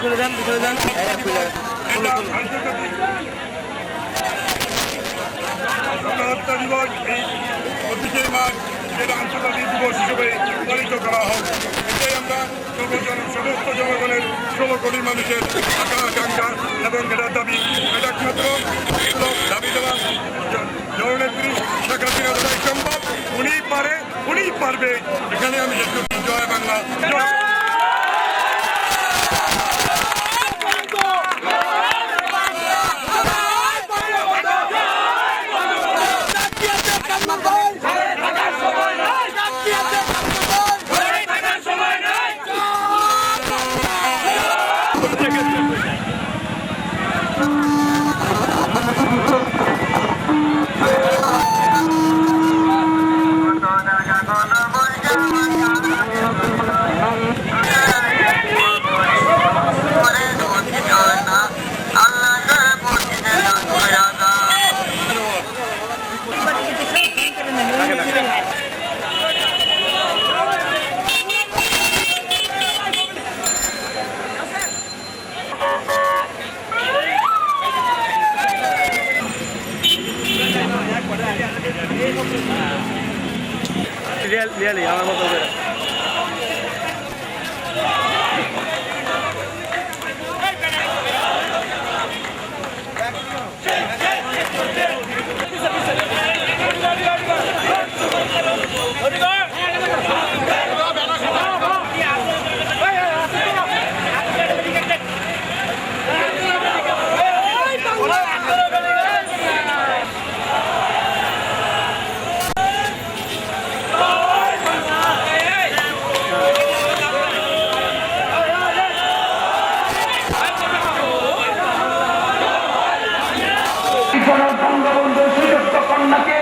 পিছনে যান পিছনে যান। এই পঁচিশে যেটা আন্তর্জাতিক দিবস হিসেবে পালিত করা হোক এটাই আমরা সর্বজন সমস্ত জনগণের ষোলো কোটি মানুষের আকাঙ্ক্ষা আকাঙ্ক্ষা এবং এটার দাবি এটা একমাত্র দাবি দেওয়া জননেত্রী শেখ হাসিনা সম্ভব উনিই পারে উনিই পারবে। এখানে আমি জয় বাংলা লিয়ালি আমার মতো করে। বঙ্গবন্ধু সুযোগ্য কন্যাকে